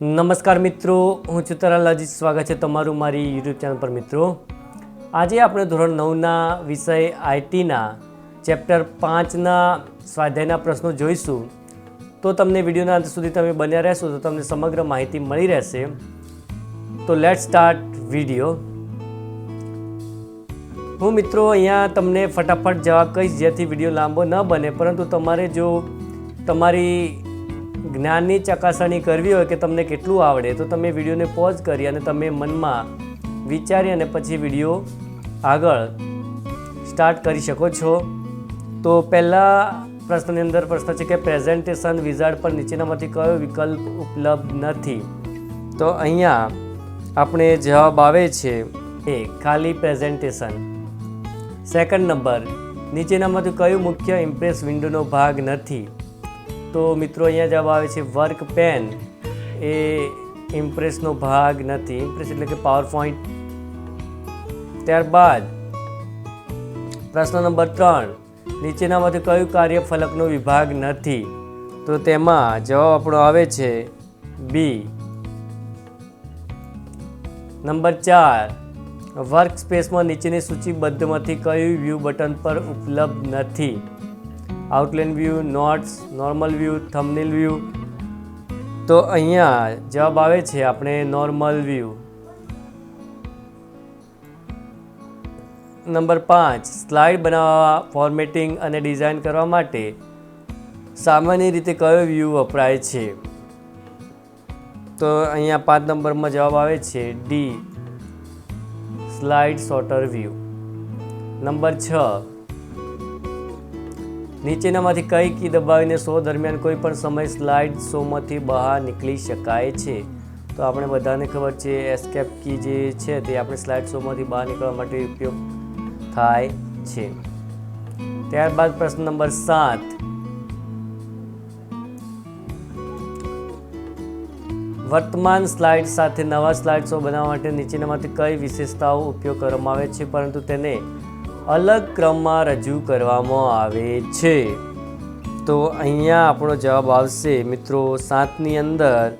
નમસ્કાર મિત્રો, હું છું અજીત સ્વાગત છે તમારું મારી યુટ્યુબ ચેનલ પર મિત્રો. આજે આપણે ધોરણ નવના વિષય આઈટીના ચેપ્ટર પાંચના સ્વાધ્યાયના પ્રશ્નો જોઈશું. તો તમને વિડીયોના અંત સુધી તમે બન્યા રહેશો, તો તમને સમગ્ર માહિતી મળી રહેશે. તો લેટ સ્ટાર્ટ વીડિયો હું મિત્રો અહીંયા તમને ફટાફટ જવાબ કહીશ, જેથી વીડિયો લાંબો ન બને, પરંતુ તમારે જો તમારી જ્ઞાનની ચકાસણી કરવી હોય કે તમને કેટલું આવડે, તો તમે વિડીયોને પોઝ કરી અને તમે મનમાં વિચારી અને પછી વીડિયો આગળ સ્ટાર્ટ કરી શકો છો. તો પહેલાં પ્રશ્નની અંદર પ્રશ્ન છે કે પ્રેઝન્ટેશન વિઝાર્ડ પર નીચેનામાંથી કયો વિકલ્પ ઉપલબ્ધ નથી? તો અહીંયા આપણે જવાબ આવે છે એ, ખાલી પ્રેઝન્ટેશન સેકન્ડ નંબર નીચેનામાંથી કયું મુખ્ય ઇમ્પ્રેસ વિન્ડોનો ભાગ નથી? તો મિત્રો અહીંયા જવાબ આવે છે વર્ક પેન. એ ઇમ્પ્રેસનો ભાગ નથી. ઇમ્પ્રેસ એટલે કે પાવર પોઈન્ટ. ત્યારબાદ પ્રશ્ન નંબર ત્રણ. નીચેનામાંથી કયું કાર્ય ફલકનો વિભાગ નથી? તો તેમાં જવાબ આપણો આવે છે બી. નંબર ચાર. વર્ક સ્પેસમાં નીચેની સૂચિબદ્ધમાંથી કયું વ્યૂ બટન પર ઉપલબ્ધ નથી? Outline view, notes, normal view thumbnail view. તો અહીંયા જવાબ આવે છે આપણે નોર્મલ વ્યૂ. નંબર પાંચ, સ્લાઇડ બનાવવા, ફોર્મેટિંગ અને ડિઝાઇન કરવા માટે સામાન્ય રીતે કયો વ્યૂ વપરાય છે? તો અહીંયા પાંચ નંબરમાં જવાબ આવે છે D, slide sorter view. Number છ નીચેનામાંથી કઈ કી દબાવીને શો દરમિયાન કોઈ પણ સમય સ્લાઇડ શોમાંથી બહાર નીકળી શકાય છે? તો આપણે બધાને ખબર છે એસ્કેપ કી જે છે તે આપણે સ્લાઇડ શોમાંથી બહાર નીકળવા માટે ઉપયોગ થાય છે. ત્યારબાદ પ્રશ્ન નંબર સાત. વર્તમાન સ્લાઇડ સાથે નવા સ્લાઇડ શો બનાવવા માટે નીચેનામાંથી કઈ વિશેષતાઓ ઉપયોગ કરવામાં આવે છે? પરંતુ તેને અલગ ક્રમમાં રજૂ કરવામાં આવે છે. તો અહીંયા આપણો જવાબ આવશે, મિત્રો, સાતની અંદર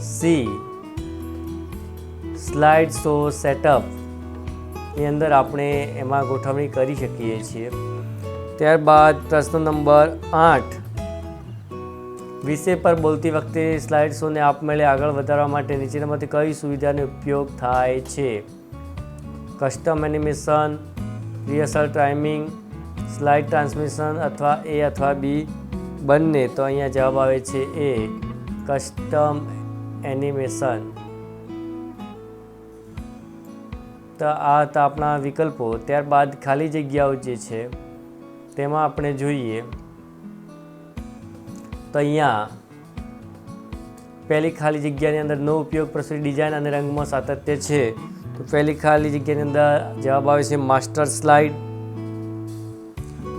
સી. Slide show setup. ની અંદર આપણે એમાં ગોઠવણી કરી શકીએ છીએ. ત્યારબાદ પ્રશ્ન નંબર આઠ. વિષય પર બોલતી વખતે સ્લાઇડ શોને આપમેળે આગળ વધારવા માટે નીચેનામાંથી કઈ સુવિધાનો ઉપયોગ થાય છે? Custom animation rehearsal timing slide transmission અથવા એ અથવા બી બંને તો અહીંયા જવાબ આવે છે એ કસ્ટમ એનિમેશન તો આ હતા આપણા વિકલ્પો. ત્યારબાદ ખાલી જગ્યાઓ જે છે, તેમાં આપણે જોઈએ. તો અહીંયા પહેલી ખાલી જગ્યાની અંદર નો ઉપયોગ પ્રસ્તુત ડિઝાઇન અને રંગમાં સાતત્ય છે. તો પહેલી ખાલી જગ્યાની અંદર જવાબ આવે છે માસ્ટર સ્લાઇડ.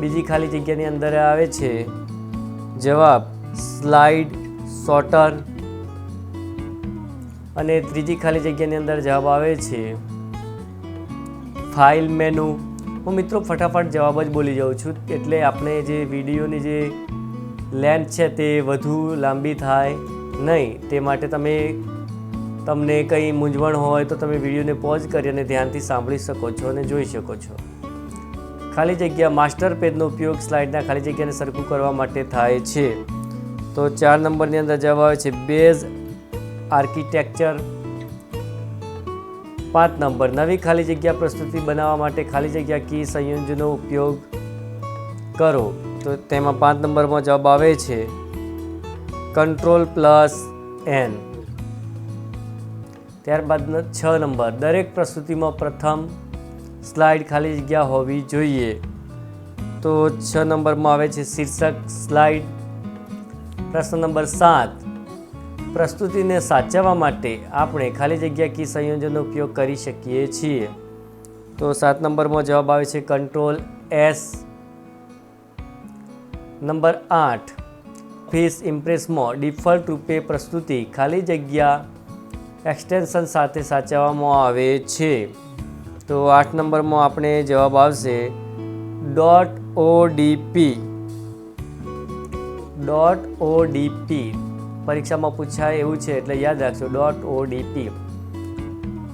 બીજી ખાલી જગ્યાની અંદર આવે છે જવાબ સ્લાઇડ શોર્ટર અને ત્રીજી ખાલી જગ્યાની અંદર જવાબ આવે છે ફાઇલ મેનુ. હું મિત્રો ફટાફટ જવાબ જ બોલી જાઉં છું એટલે આપણે જે વિડીયોની જે લેન્થ છે તે વધુ લાંબી થાય નહીં. તે માટે તમે તમને કંઈ મૂંઝવણ હોય તો તમે વિડીયોને પોઝ કરી અને ધ્યાનથી સાંભળી શકો છો અને જોઈ શકો છો. ખાલી જગ્યા માસ્ટર પેજનો ઉપયોગ સ્લાઇડના ખાલી જગ્યાને સરખું કરવા માટે થાય છે. તો ચાર નંબરની અંદર જવાબ આવે છે બેઝ આર્કિટેક્ચર. પાંચ નંબર, નવી ખાલી જગ્યા પ્રસ્તુતિ બનાવવા માટે ખાલી જગ્યા કી સંયોજનનો ઉપયોગ કરો. તો તેમાં પાંચ નંબરમાં જવાબ આવે છે. Control plus N. ત્યારબાદ છ નંબર. દરેક પ્રસ્તુતિમાં પ્રથમ સ્લાઇડ ખાલી જગ્યા હોવી જોઈએ. તો છ નંબરમાં આવે છે શીર્ષક સ્લાઇડ. પ્રશ્ન નંબર સાત. પ્રસ્તુતિને સાચવવા માટે આપણે ખાલી જગ્યા કી સંયોજનનો ઉપયોગ કરી શકીએ છીએ. તો સાત નંબરમાં જવાબ આવે છે કંટ્રોલ એસ. નંબર આઠ. ફેસ ઇમ્પ્રેસમાં ડિફોલ્ટ રૂપે પ્રસ્તુતિ ખાલી જગ્યા એક્સટેન્શન સાથે સાચવવામાં આવે છે. તો આઠ નંબરમાં આપણે જવાબ આવશે ડોટ ઓડીપી. Dot ODP. પરીક્ષામાં પૂછાય એવું છે એટલે યાદ રાખજો, ડોટ ઓડીપી.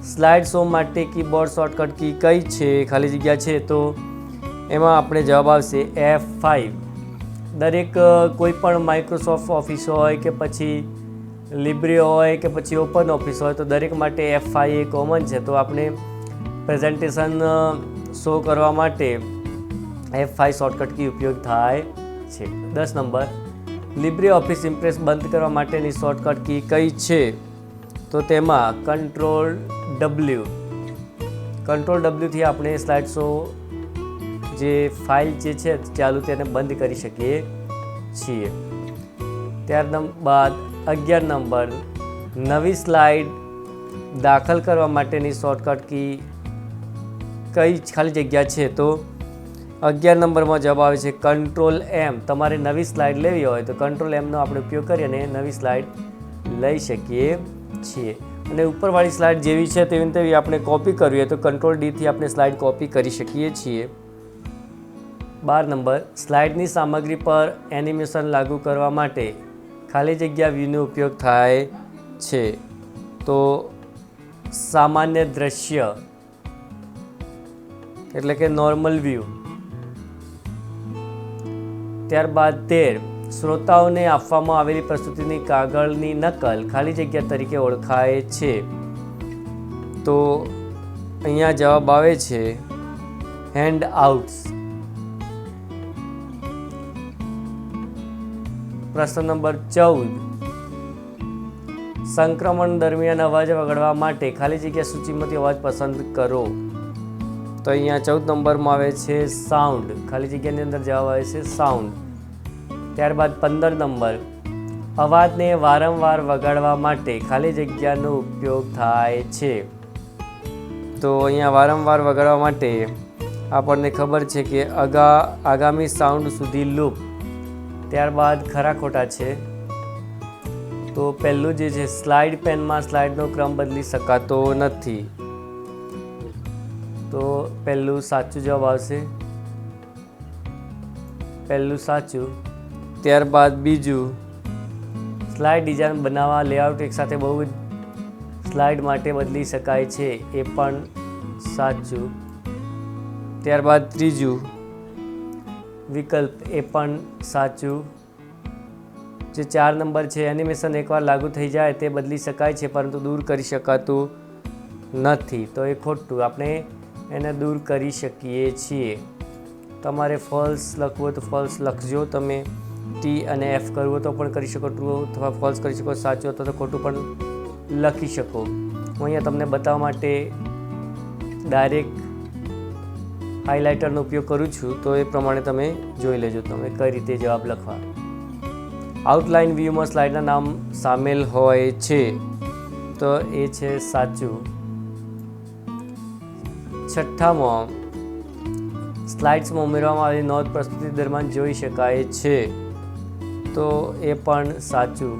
સ્લાઇડ શો માટે કીબોર્ડ શોર્ટકટ કી કઈ છે? ખાલી જગ્યા છે તો એમાં આપણે જવાબ આવશે એફ ફાઇવ દરેક કોઈ પણ માઇક્રોસોફ્ટ ઓફિસ હોય કે પછી લિબ્રે હોય કે પછી ઓપન ઓફિસ હોય તો દરેક માટે એફઆઈ એ કોમન છે. તો આપણે પ્રેઝન્ટેશન શો કરવા માટે એફઆઈ શોર્ટકટ કી ઉપયોગ થાય છે. દસ નંબર. લિબ્રી ઓફિસ ઇમ્પ્રેસ બંધ કરવા માટેની શોર્ટકટ કી કઈ છે? તો તેમાં કંટ્રોલ ડબલ્યુ કંટ્રોલ ડબલ્યુથી આપણે સ્લાઇડ શો જે ફાઇલ જે છે ચાલુ તેને બંધ કરી શકીએ છીએ. ત્યારબાદ બાદ અગિયાર નંબર. નવી સ્લાઇડ દાખલ કરવા માટેની શોર્ટકટ કી કઈ ખાલી જગ્યા છે તો? અગિયાર નંબરમાં જવાબ આવે છે કંટ્રોલ એમ તમારે નવી સ્લાઇડ લેવી હોય તો કંટ્રોલ એમનો આપણે ઉપયોગ કરી અને નવી સ્લાઇડ લઈ શકીએ છીએ. અને ઉપરવાળી સ્લાઇડ જેવી છે તેવી તેવી આપણે કોપી કરવી હોય તો કંટ્રોલ ડીથી આપણે સ્લાઇડ કોપી કરી શકીએ છીએ. બાર નંબર. સ્લાઇડની સામગ્રી પર એનિમેશન લાગુ કરવા માટે ખાલી જગ્યા વ્યૂનો ઉપયોગ થાય છે. તો સામાન્ય દ્રશ્ય એટલે કે નોર્મલ વ્યૂ ત્યારબાદ તેર, શ્રોતાઓને આપવામાં આવેલી પ્રસ્તુતિની કાગળની નકલ ખાલી જગ્યા તરીકે ઓળખાય છે. તો અહીંયા જવાબ આવે છે હેન્ડ આઉટ્સ પ્રશ્ન નંબર ચૌદ. સંક્રમણ દરમિયાન અવાજ વગાડવા માટે ખાલી જગ્યા સૂચિમાંથી અવાજ પસંદ કરો. તો અહીંયા ચૌદ નંબરમાં આવે છે સાઉન્ડ ખાલી જગ્યાની અંદર જવાબ આવે છે સાઉન્ડ ત્યારબાદ પંદર નંબર. અવાજને વારંવાર વગાડવા માટે ખાલી જગ્યાનો ઉપયોગ થાય છે. તો અહીંયા વારંવાર વગાડવા માટે આપણને ખબર છે કે અગા આગામી સાઉન્ડ સુધી લૂપ ત્યારબાદ ખરા ખોટા છે. તો પહેલું જે છે સ્લાઇડ પેનમાં સ્લાઇડનો ક્રમ બદલી શકાતો નથી. તો પહેલું સાચું જવાબ આવશે. પહેલું સાચું. ત્યારબાદ બીજું. સ્લાઇડ ડિઝાઇન બનાવવા લેઆઉટ એકસાથે બહુ જ સ્લાઇડ માટે બદલી શકાય છે, એ પણ સાચું. ત્યારબાદ ત્રીજું. વિકલ્પ એ પણ સાચું. જે ચાર નંબર છે એનિમેશન એકવાર લાગુ થઈ જાય તે બદલી શકાય છે, પરંતુ દૂર કરી શકાતું નથી. તો એ ખોટું. આપણે એને દૂર કરી શકીએ છીએ. તમારે ફોલ્સ લખવું હોય તો ફોલ્સ લખજો. તમે ટી અને એફ કરવું તો પણ કરી શકો. ટ્રુ અથવા ફોલ્સ કરી શકો. સાચું અથવા તો ખોટું પણ લખી શકો. હું અહીંયા તમને બતાવવા માટે ડાયરેક્ટ હાઇલાઇટરનો ઉપયોગ કરું છું, તો એ પ્રમાણે તમે જોઈ લેજો તમે કઈ રીતે જવાબ લખવા. આઉટલાઇન વ્યૂમાં સ્લાઇડના નામ સામેલ હોય છે, તો એ છે સાચું. છઠ્ઠામાં સ્લાઇડ્સમાં ઉમેરવામાં આવેલી નોંધ પ્રસ્તુતિ દરમિયાન જોઈ શકાય છે, તો એ પણ સાચું.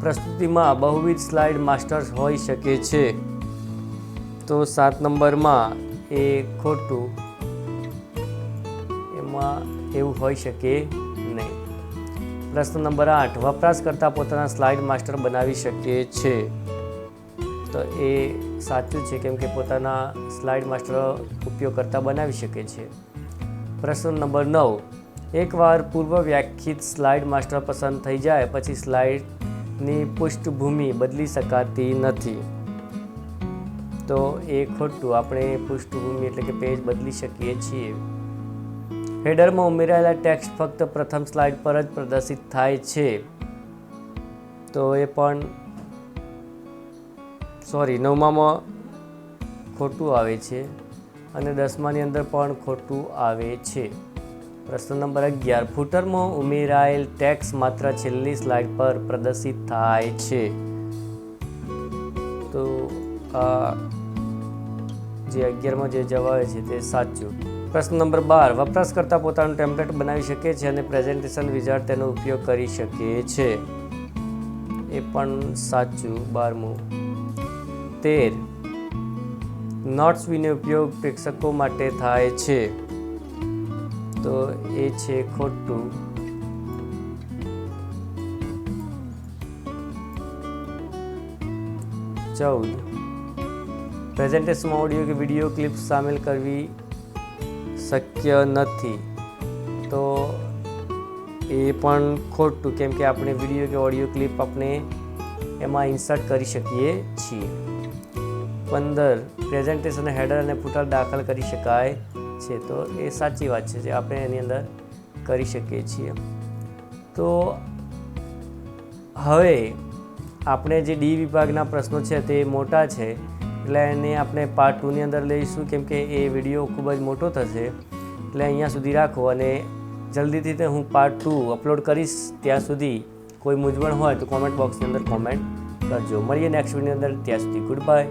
પ્રસ્તુતિમાં બહુવિધ સ્લાઇડ માસ્ટર્સ હોઈ શકે છે, તો સાત નંબરમાં એ ખોટું એમાં એવું હોઈ શકે નહીં. પ્રશ્ન નંબર આઠ, વપરાશકર્તા પોતાના સ્લાઇડ માસ્ટર બનાવી શકે છે. તો એ સાચું છે કેમ કે પોતાના સ્લાઇડ માસ્ટર ઉપયોગકર્તા બનાવી શકે છે. પ્રશ્ન નંબર નવ, એકવાર પૂર્વ વ્યાખ્યિત સ્લાઇડ માસ્ટર પસંદ થઈ જાય, પછી સ્લાઇડની પૃષ્ઠભૂમિ બદલી શકાતી નથી. તો એ ખોટું. આપણે પૃષ્ઠભૂમિ એટલે કે પેજ બદલી શકીએ છીએ. હેડરમાં ઉમેરાયેલા ટેક્સ્ટ ફક્ત પ્રથમ સ્લાઇડ પર જ પ્રદર્શિત થાય છે. તો એ પણ સોરી નવમામાં ખોટું આવે છે અને દસમાની અંદર પણ ખોટું આવે છે. પ્રશ્ન નંબર અગિયાર. ફૂટરમાં ઉમેરાયેલ ટેક્સ માત્ર છેલ્લી સ્લાઇડ પર પ્રદર્શિત થાય છે. તો આ જે અગિયારમાં જે જવાબ છે તે સાચું. પ્રશ્ન નંબર બાર, વપરાશકર્તા પોતાનું ટેમ્પલેટ બનાવી શકે છે અને પ્રેઝન્ટેશન વિઝાર્ડ તેનો ઉપયોગ કરી શકે છે? એ પણ સાચું, બારમું. તેર નોટ્સ વિને ઉપયોગ પ્રેક્ષકો માટે થાય છે. તો એ છે ખોટું. ચૌદ પ્રેઝન્ટેશનમાં ઓડિયો કે વીડિયો ક્લિપ સામેલ કરવી શક્ય નથી. તો એ પણ ખોટું, કેમ કે આપણે વીડિયો કે ઓડિયો ક્લિપ આપણે એમાં ઇન્સર્ટ કરી શકીએ છીએ. પંદર પ્રેઝન્ટેશન હેડર અને ફૂટર દાખલ કરી શકાય છે. તો એ સાચી વાત છે જે આપણે એની અંદર કરી શકીએ છીએ. તો હવે આપણે જે ડી વિભાગના પ્રશ્નો છે તે મોટા છે. એટલે એને આપણે પાર્ટ ટુની અંદર લઈશું, કેમ કે એ વીડિયો ખૂબ જ મોટો થશે. એટલે અહીંયા સુધી રાખો અને જલ્દીથી હું પાર્ટ ટુ અપલોડ કરીશ. ત્યાં સુધી કોઈ મૂંઝવણ હોય તો કોમેન્ટ બોક્સની અંદર કોમેન્ટ કરજો. મળીએ નેક્સ્ટ વિડીયોની અંદર. ત્યાં સુધી ગુડ બાય